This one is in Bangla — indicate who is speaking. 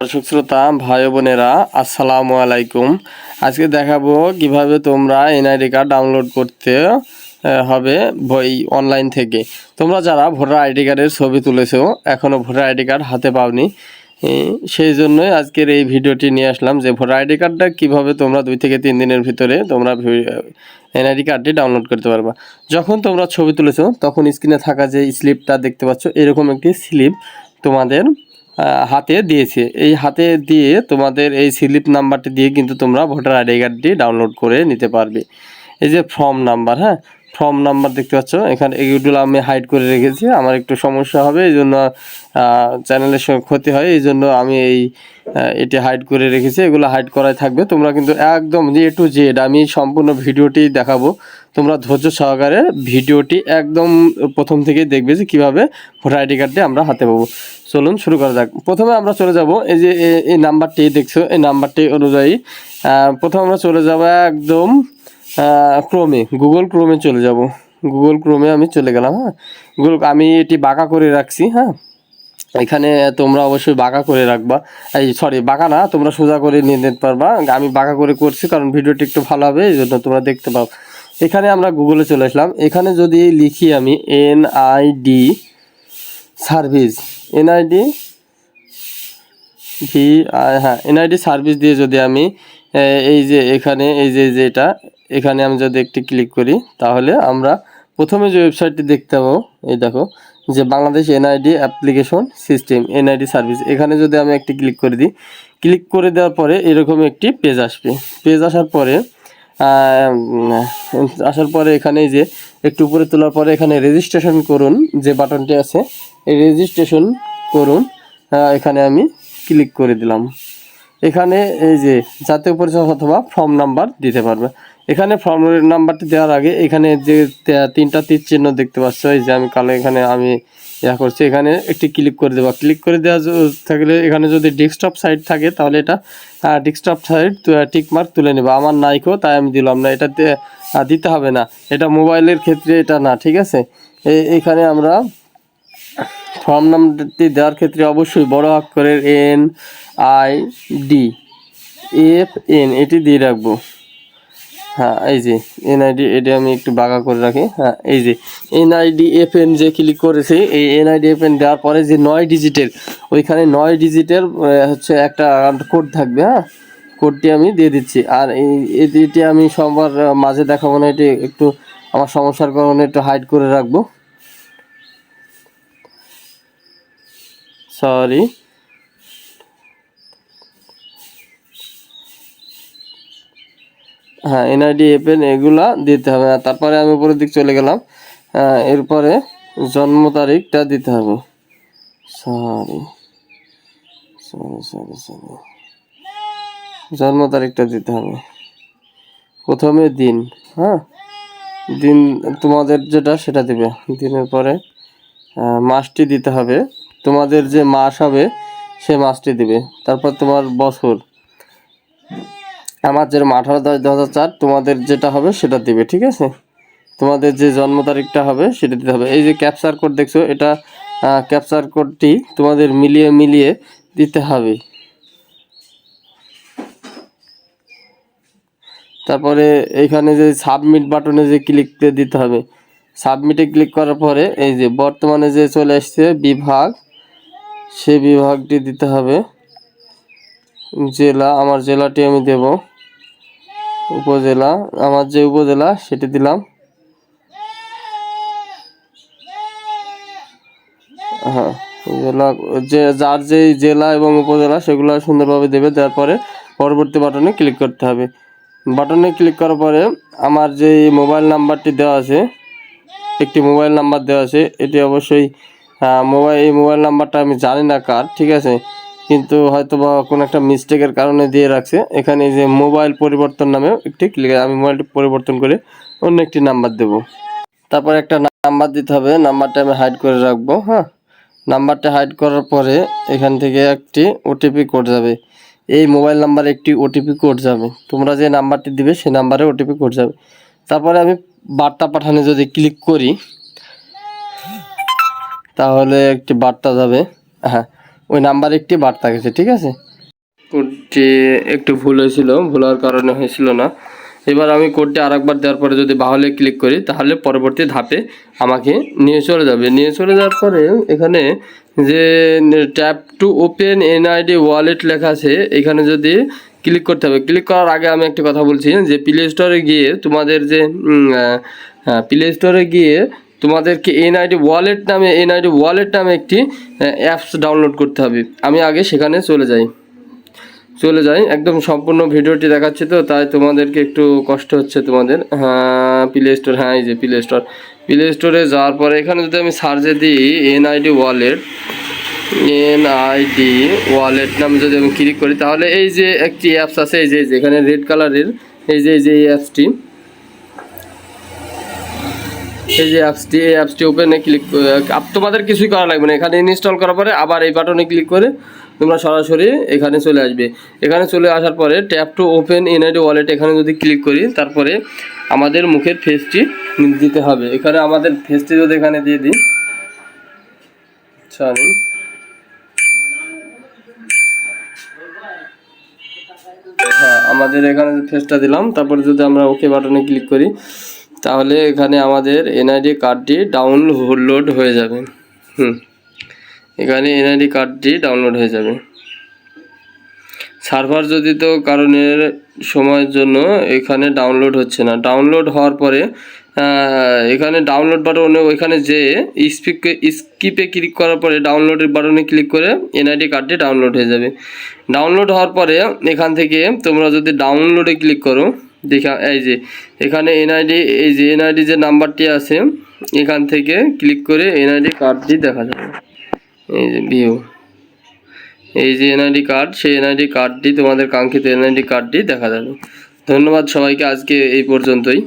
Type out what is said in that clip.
Speaker 1: দর্শক শ্রোতা ভাই বোনেরা, আসসালামু আলাইকুম। আজকে দেখাবো কীভাবে তোমরা এনআইডি কার্ড ডাউনলোড করতে হবে বই অনলাইন থেকে। তোমরা যারা ভোটার আইডি কার্ডের ছবি তুলেছো এখনও ভোটার আইডি কার্ড হাতে পাওনি সেই জন্যই আজকের এই ভিডিওটি নিয়ে আসলাম যে ভোটার আইডি কার্ডটা কীভাবে তোমরা দুই থেকে তিন দিনের ভিতরে তোমরা এনআইডি কার্ডটি ডাউনলোড করতে পারবা। যখন তোমরা ছবি তুলেছো, তখন স্ক্রিনে থাকা যে স্লিপটা দেখতে পাচ্ছ, এরকম একটি স্লিপ তোমাদের হাতে দিয়েছে। এই হাতে দিয়ে তোমাদের এই স্লিপ নাম্বারটি দিয়ে কিন্তু তোমরা ভোটার আইডি কার্ডটি ডাউনলোড করে নিতে পারবে। এই যে ফর্ম নাম্বার হ্যাঁ? ফর্ম নাম্বার দেখতে পাচ্ছ। এখানে এইগুলো আমি হাইড করে রেখেছি। আমার একটু সমস্যা হবে, এই জন্য চ্যানেলের সঙ্গে ক্ষতি হয়, এই জন্য আমি এই এটি হাইড করে রেখেছি। এগুলো হাইড করাই থাকবে। তোমরা কিন্তু একদম এ টু জেড আমি সম্পূর্ণ ভিডিওটি দেখাবো। তোমরা ধৈর্য সহকারে ভিডিওটি একদম প্রথম থেকে দেখবে যে কীভাবে ভোটার আইডি কার্ডটি আমরা হাতে পাবো। চলুন শুরু করা যাক। প্রথমে আমরা চলে যাব, এই যে, এই নাম্বারটি দেখছ, এই নাম্বারটি অনুযায়ী প্রথমে আমরা চলে যাব একদম ক্রোমে গুগল ক্রোমে চলে যাব। গুগল ক্রোমে আমি চলে গেলাম হ্যাঁ? গুগল আমি এটি বাঁকা করে রাখছি হ্যাঁ? এখানে তোমরা অবশ্যই বাঁকা করে রাখবা। এই সরি বাঁকা না, তোমরা সোজা করে নিয়ে নিতে পারবা। আমি বাঁকা করে করছি, কারণ ভিডিওটি একটু ভালো হবে, এই জন্য তোমরা দেখতে পাও। এখানে আমরা গুগলে চলে আসলাম। এখানে যদি লিখি আমি N I D service NID V হ্যাঁ এনআইডি সার্ভিস দিয়ে যদি আমি এই যে এখানে, এই যে যেটা এখানে আমি যদি একটি ক্লিক করি, তাহলে আমরা প্রথমে যে ওয়েবসাইটটি দেখতে পাবো, এই দেখো, যে Bangladesh NID application system NID service এখানে যদি আমি একটি ক্লিক করে দিই ক্লিক করে দেওয়ার পরে এরকম একটি পেজ আসবে। পেজ আসার পরে আসার পরে এখানে যে একটু উপরে তোলার পরে এখানে রেজিস্ট্রেশন করুন, যে বাটনটি আছে, এই রেজিস্ট্রেশন করুন এখানে আমি ক্লিক করে দিলাম। এখানে এই যে জাতীয় পরিচয় অথবা ফর্ম নাম্বার দিতে পারবে। এখানে ফর্ম নাম্বারটি দেওয়ার আগে এখানে যে তিনটা তীর চিহ্ন দেখতে পাচ্ছ, এই যে আমি কালো এখানে আমি ইয়া করছি। এখানে একটি ক্লিক করে দেবা। ক্লিক করে দেওয়া থাকলে এখানে যদি ডেস্কটপ সাইট থাকে, তাহলে এটা ডেস্কটপ সাইট টিক মার্ক তুলে নেবা। আমার নাইকো তাই আমি দিলাম না। এটা দিতে হবে না। এটা মোবাইলের ক্ষেত্রে এটা না, ঠিক আছে? এখানে আমরা ফর্ম নাম্বারটি দেওয়ার ক্ষেত্রে অবশ্যই বড় অক্ষরের N I D F N এটি দিয়ে রাখব। হ্যাঁ এই যে এনআইডি এটি আমি একটু বাঁকা করে রাখি। হ্যাঁ এই যে এনআইডি এফ এন যে ক্লিক করেছি, এই এনআইডি এফ এন দেওয়ার পরে যে নয় ডিজিটের ওইখানে নয় ডিজিটের হচ্ছে একটা কোড থাকবে হ্যাঁ? কোডটি আমি দিয়ে দিচ্ছি। আর এই, এটি আমি সবার মাঝে দেখাবো না, এটি একটু আমার সমস্যার কারণে একটু হাইড করে রাখব। সরি। হ্যাঁ এনআইডি এপেন এগুলা দিতে হবে। তারপরে আমি উপরের দিক চলে গেলাম। আহ, এরপরে জন্ম তারিখটা দিতে হবে। সরি। Sorry sorry sorry. জন্ম তারিখটা দিতে হবে। প্রথমে দিন হ্যাঁ? দিন তোমাদের যেটা সেটা দিবে। দিনের পরে মাসটি দিতে হবে। তোমাদের যে মাস হবে, সে মাসটি দিবে। তারপর তোমার বছর। আমার যেরকম আঠারো দশ দু হাজার চার, তোমাদের যেটা হবে সেটা দিবে, ঠিক আছে? তোমাদের যে জন্ম তারিখটা হবে সেটা দিতে হবে। এই যে ক্যাপচার কোড দেখছ, এটা ক্যাপচার কোডটি তোমাদের মিলিয়ে মিলিয়ে দিতে হবে। তারপরে এইখানে যে সাবমিট বাটনে যে ক্লিক দিতে হবে। সাবমিটে ক্লিক করার পরে এই যে বর্তমানে যে চলে আসছে বিভাগ সে বিভাগটি দিতে হবে। জেলা, আমার জেলাটি আমি দেব। উপজেলা, আমার যে উপজেলা সেটি দিলাম। হ্যাঁ জেলা, যে, যার যেই জেলা এবং উপজেলা সেগুলো সুন্দরভাবে দেবে। দেওয়ার পরে পরবর্তী বাটনে ক্লিক করতে হবে। বাটনে ক্লিক করার পরে আমার যে মোবাইল নাম্বারটি দেওয়া আছে, একটি মোবাইল নাম্বার দেওয়া আছে, এটি অবশ্যই মোবাইল এই মোবাইল নাম্বারটা আমি জানি না কার, ঠিক আছে? কিন্তু হয়তো বা কোনো একটা মিস্টেকের কারণে দিয়ে রাখছে। এখানে যে মোবাইল পরিবর্তন নামে একটি ক্লিক আমি মোবাইলটি পরিবর্তন করে অন্য একটি নাম্বার দেব। তারপর একটা নাম্বার দিতে হবে, নাম্বারটা আমি হাইড করে রাখব হ্যাঁ? নাম্বারটা হাইড করার পরে এখান থেকে একটি ওটিপি কোড যাবে। এই মোবাইল নাম্বারে একটি ওটিপি কোড যাবে। তোমরা যে নাম্বারটি দিবে, সেই নাম্বারে ওটিপি কোড যাবে। তারপরে আমি বার্তা পাঠানো যদি ক্লিক করি তাহলে একটি বার্তা যাবে। হ্যাঁ ওই নাম্বারে একটি বার্তা গেছে, ঠিক আছে? কোডটি একটু ভুল হয়েছিল, ভুল হওয়ার কারণে হয়েছিল না। এবার আমি কোডটি আরেকবার দেওয়ার পরে যদি বাহলে ক্লিক করি, তাহলে পরবর্তী ধাপে আমাকে নিয়ে চলে যাবে। নিয়ে চলে যাওয়ার পরে এখানে যে tap to open NID wallet লেখা আছে, এখানে যদি ক্লিক করতে হবে। ক্লিক করার আগে আমি একটা কথা বলছি, যে প্লে স্টোরে গিয়ে তোমাদের যে প্লে স্টোরে গিয়ে তোমাদেরকে এনআইডি ওয়ালেট নামে এনআইডি ওয়ালেট নামে একটি অ্যাপস ডাউনলোড করতে হবে। আমি আগে সেখানে চলে যাই। চলে যাই। একদম সম্পূর্ণ ভিডিওটি দেখাচ্ছি তো, তাই তোমাদেরকে একটু কষ্ট হচ্ছে তোমাদের। হ্যাঁ প্লে স্টোর হ্যাঁ এই যে প্লে স্টোর প্লে স্টোরে যাওয়ার পরে এখানে যদি আমি সার্চে দিই এনআইডি ওয়ালেট এনআইডি ওয়ালেট নামে যদি আমি ক্লিক করি, তাহলে এই যে একটি অ্যাপস আছে, এই যে এখানে রেড কালারের এই যে এই যে এই অ্যাপসটি এই যে অ্যাপসটি এই অ্যাপসটি ওপেনে ক্লিক আপ তোমাদের কিছুই করা লাগবে না। এখানে ইনস্টল করার পরে আবার এই বাটনে ক্লিক করে তোমরা সরাসরি এখানে চলে আসবে। এখানে চলে আসার পরে tap to open NID wallet এখানে যদি ক্লিক করি, তারপরে আমাদের মুখের ফেসটি দিতে হবে। এখানে আমাদের ফেসটি যদি এখানে দিয়ে দিই সরি হ্যাঁ আমাদের এখানে ফেসটা দিলাম, তারপরে যদি আমরা ওকে বাটনে ক্লিক করি তাহলে এখানে আমাদের এনআইডি কার্ডটি ডাউনলোড হয়ে যাবে। হুম। এখানে এনআইডি কার্ডটি ডাউনলোড হয়ে যাবে। সার্ভার যদি তো কারণের সময়ের জন্য এখানে ডাউনলোড হচ্ছে না। ডাউনলোড হওয়ার পরে এখানে ডাউনলোড বাটনে ওইখানে যে স্পিকে স্কিপে ক্লিক করার পরে ডাউনলোডের বাটনে ক্লিক করে এনআইডি কার্ডটি ডাউনলোড হয়ে যাবে। ডাউনলোড হওয়ার পরে এখান থেকে তোমরা যদি ডাউনলোডে ক্লিক করো দেখা, এই যে, এখানে এনআইডি এই যে এনআইডি যে নাম্বারটি আছে, এখান থেকে ক্লিক করে এনআইডি কার্ডটি দেখা যাবে। এই যে ভিউ এই যে এনআইডি কার্ড, সেই এনআইডি কার্ডটি, তোমাদের কাঙ্ক্ষিত এনআইডি কার্ডটি দেখা যাবে। ধন্যবাদ সবাইকে, আজকে এই পর্যন্তই।